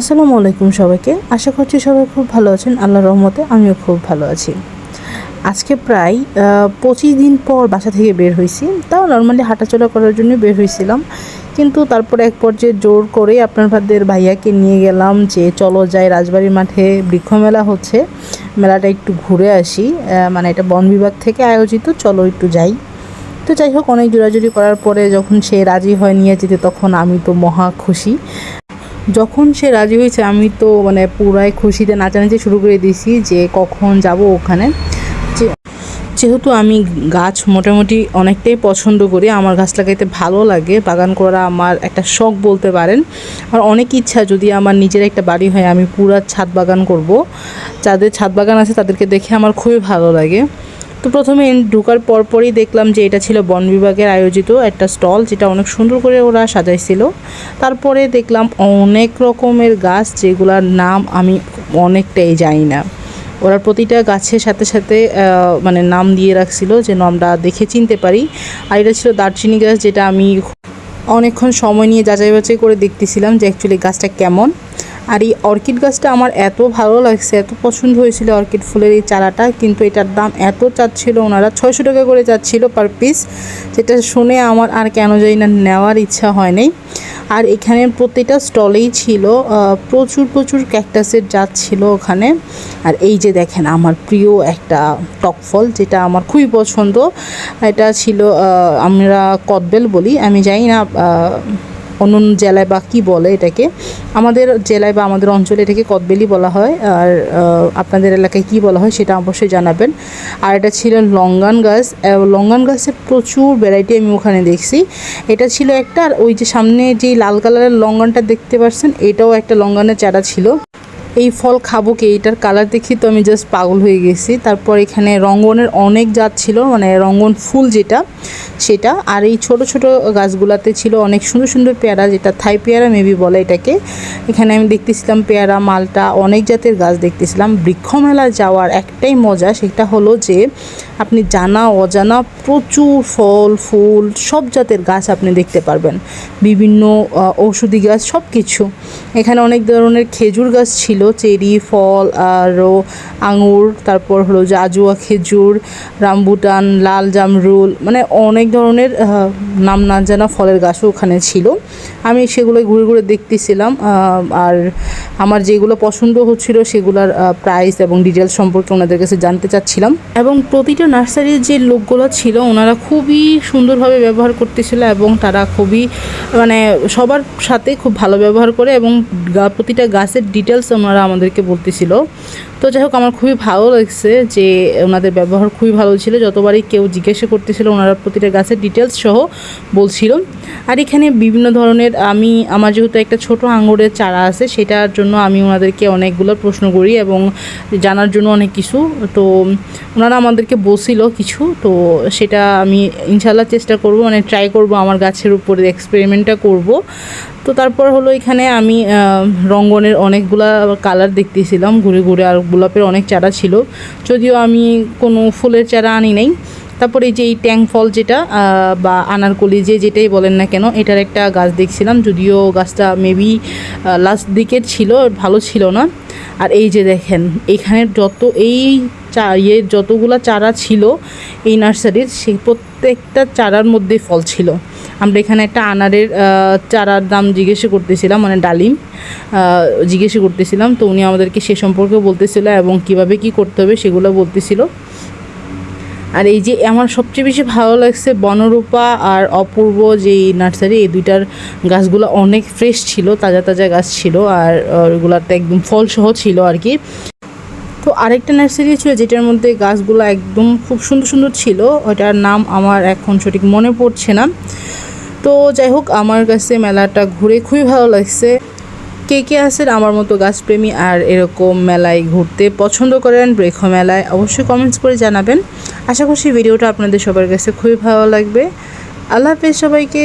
আসসালামু আলাইকুম সবাইকে। আশা করছি সবাই খুব ভালো আছেন। আল্লাহ রহমতে আমিও খুব ভালো আছি। আজকে প্রায় পঁচিশ দিন পর বাসা থেকে বের হয়েছি তাও নর্মালি হাঁটাচলা করার জন্য বের হয়েছিলাম কিন্তু তারপরে এক পর্যায়ে জোর করে আপনার ভাদের ভাইয়াকে নিয়ে গেলাম যে, চলো যাই রাজবাড়ির মাঠে, বৃক্ষ মেলা হচ্ছে। মেলাটা একটু ঘুরে আসি। মানে এটা বন বিভাগ থেকে আয়োজিত, চলো একটু যাই। তো যাই হোক, অনেক জোরাজুরি করার পরে যখন সে রাজি হয় নিয়ে যেতে, তখন আমি তো মহা খুশি। যখন সে রাজি হয়েছে, আমি তো মানে পুরাই খুশিতে নাচানাচি শুরু করে দিয়েছি যে কখন যাব ওখানে। যেহেতু আমি গাছ মোটামুটি অনেকটাই পছন্দ করি, আমার গাছ লাগাইতে ভালো লাগে, বাগান করা আমার একটা শখ বলতে পারেন। আর অনেক ইচ্ছা, যদি আমার নিজের একটা বাড়ি হয়, আমি পুরা ছাদ বাগান করব। যাদের ছাদ বাগান আছে, তাদেরকে দেখে আমার খুবই ভালো লাগে। তো প্রথমে ঢোকার পরপরই দেখলাম যে এটা ছিল বন বিভাগের আয়োজিত একটা স্টল, যেটা অনেক সুন্দর করে ওরা সাজাইছিল। তারপরে দেখলাম অনেক রকমের গাছ, যেগুলার নাম আমি অনেকটাই জানি না। ওরা প্রতিটা গাছের সাথে সাথে মানে নাম দিয়ে রাখছিল যে নামটা দেখে চিনতে পারি। আর এটা ছিল দারচিনি গাছ, যেটা আমি অনেকক্ষণ সময় নিয়ে যাচাই বাছাই করে দেখতেছিলাম যে অ্যাকচুয়ালি গাছটা কেমন। আর এই অর্কিড গাছটা আমার এত ভালো লাগছে, এত পছন্দ হয়েছিল অর্কিড ফুলের এই চারাটা, কিন্তু এটার দাম এত চাচ্ছিল, ওনারা ছয়শো টাকা করে চাচ্ছিল পার পিস যেটা শুনে আমার আর কেন জানি না নেওয়ার ইচ্ছা হয় নাই আর এখানে প্রতিটা স্টলেই ছিল প্রচুর প্রচুর ক্যাকটাসের জাত ছিল ওখানে। আর এই যে দেখেন আমার প্রিয় একটা টক ফল, যেটা আমার খুবই পছন্দ, এটা ছিল আমরা কদবেল বলি, আমি জানি না অন্য জেলায় বা কী বলে এটাকে? আমাদের জেলায় বা আমাদের অঞ্চলে এটাকে কদবেলি বলা হয়। আর আপনাদের এলাকায় কী বলা হয় সেটা অবশ্যই জানাবেন। আর এটা ছিল লঙ্গান গাছ। লঙ্গান গাছের প্রচুর ভ্যারাইটি আমি ওখানে দেখছি। এটা ছিল একটা, আর ওই যে সামনে যে লাল কালারের লঙ্গানটা দেখতে পাচ্ছেন এটাও একটা লঙ্গানের চারা ছিল। এই ফল খাব কি? এইটার কালার দেখি তো আমি জাস্ট পাগল হয়ে গেছি। তারপর এখানে রঙ্গনের অনেক জাত ছিল মানে রঙ্গন ফুল যেটা, সেটা। আর এই ছোট ছোট গাছগুলাতে ছিল অনেক সুন্দর সুন্দর পেয়ারা, যেটা থাই পেয়ারা মেবি বলে এটাকে। এখানে আমি দেখতেছিলাম পেয়ারা, মালটা, অনেক জাতের গাছ দেখতেছিলাম। বৃক্ষমেলা যাওয়ার একটাই মজা সেটা হলো যে, আপনি জানা অজানা প্রচুর ফল, ফুল, সব জাতের গাছ আপনি দেখতে পারবেন। বিভিন্ন ঔষধি গাছ সব কিছু এখানে অনেক ধরনের খেজুর গাছ ছিল চেরি, ফল, আর আঙুর, তারপর হলো যে আজুয়া খেজুর, রামবুটান, লাল জামরুল মানে অনেক ধরনের নাম না জানা ফলের গাছও ওখানে ছিল। আমি সেগুলো ঘুরে ঘুরে দেখতেছিলাম আর আমার যেগুলো পছন্দ হচ্ছিল সেগুলোর প্রাইস এবং ডিটেলস সম্পর্কে ওনাদের কাছে জানতে চাচ্ছিলাম। এবং প্রতিটা নার্সারির যে লোকগুলো ছিল, ওনারা খুবই সুন্দরভাবে ব্যবহার করতেছিল এবং তারা খুবই মানে সবার সাথে খুব ভালো ব্যবহার করে এবং প্রতিটা গাছের ডিটেলস ওনারা আমাদেরকে বলতেছিল। তো যাই হোক, আমার খুবই ভালো লাগছে যে ওনাদের ব্যবহার খুবই ভালো ছিল। যতবারই কেউ জিজ্ঞাসা করতেছিল, ওনারা প্রতিটা গাছের ডিটেলস সহ বলছিল। আর এখানে বিভিন্ন ধরনের, আমি, আমার যেহেতু একটা ছোট আঙুরের চারা আছে, সেটার জন্য আমি ওনাদেরকে অনেকগুলো প্রশ্ন করি এবং জানার জন্য অনেক কিছু। তো ওনারা আমাদেরকে বলছিল কিছু, তো সেটা আমি ইনশাল্লাহ চেষ্টা করব মানে ট্রাই করব, আমার গাছের উপরে এক্সপেরিমেন্টটা করব। তো তারপর হলো এখানে আমি রঙ্গনের অনেকগুলা কালার দেখতেছিলাম, ঘুরে ঘুরে আর গোলাপের অনেক চারা ছিল। যদিও আমি কোনো ফুলের চারা আনি নাই। তারপরে এই যে এই ট্যাং ফল যেটা বা আনারকলি যে যেটাই বলেন না কেন, এটার একটা গাছ দেখছিলাম। যদিও গাছটা মেবি লাস্ট দিকের ছিল, ভালো ছিল না। আর এই যে দেখেন, এখানে যত এই চা ইয়ে যতগুলো চারা ছিল এই নার্সারির, সেই প্রত্যেকটা চারার মধ্যে ফল ছিল। আমরা এখানে একটা আনারের চারার দাম জিজ্ঞেস করতেছিলাম মানে ডালিম জিজ্ঞেস করতেছিলাম। তো উনি আমাদেরকে সে সম্পর্কেও বলতেছিল এবং কীভাবে কি করতে হবে সেগুলো বলতেছিল। আর এই যে আমার সবচেয়ে বেশি ভালো লাগছে বনরূপা আর অপূর্ব যেই নার্সারি, এই দুইটার গাছগুলো অনেক ফ্রেশ ছিল, তাজা তাজা গাছ ছিল, আর ওইগুলাতে একদম ফলসহ ছিল আর কি। তো আরেকটা নার্সারি ছিল যেটার মধ্যে গাছগুলো একদম খুব সুন্দর সুন্দর ছিল। ওটার নাম আমার এখন সঠিক মনে পড়ছে না। তো যাই হোক, আমার কাছে মেলাটা ঘুরে খুবই ভালো লাগছে। কে কে আছেন আমার মতো গাছপ্রেমী আর এরকম মেলায় ঘুরতে পছন্দ করেন বৃক্ষ মেলায় অবশ্যই কমেন্টস করে জানাবেন। আশা করছি ভিডিওটা আপনাদের সবার কাছে খুবই ভালো লাগবে। আল্লাহ হাফেজ সবাইকে।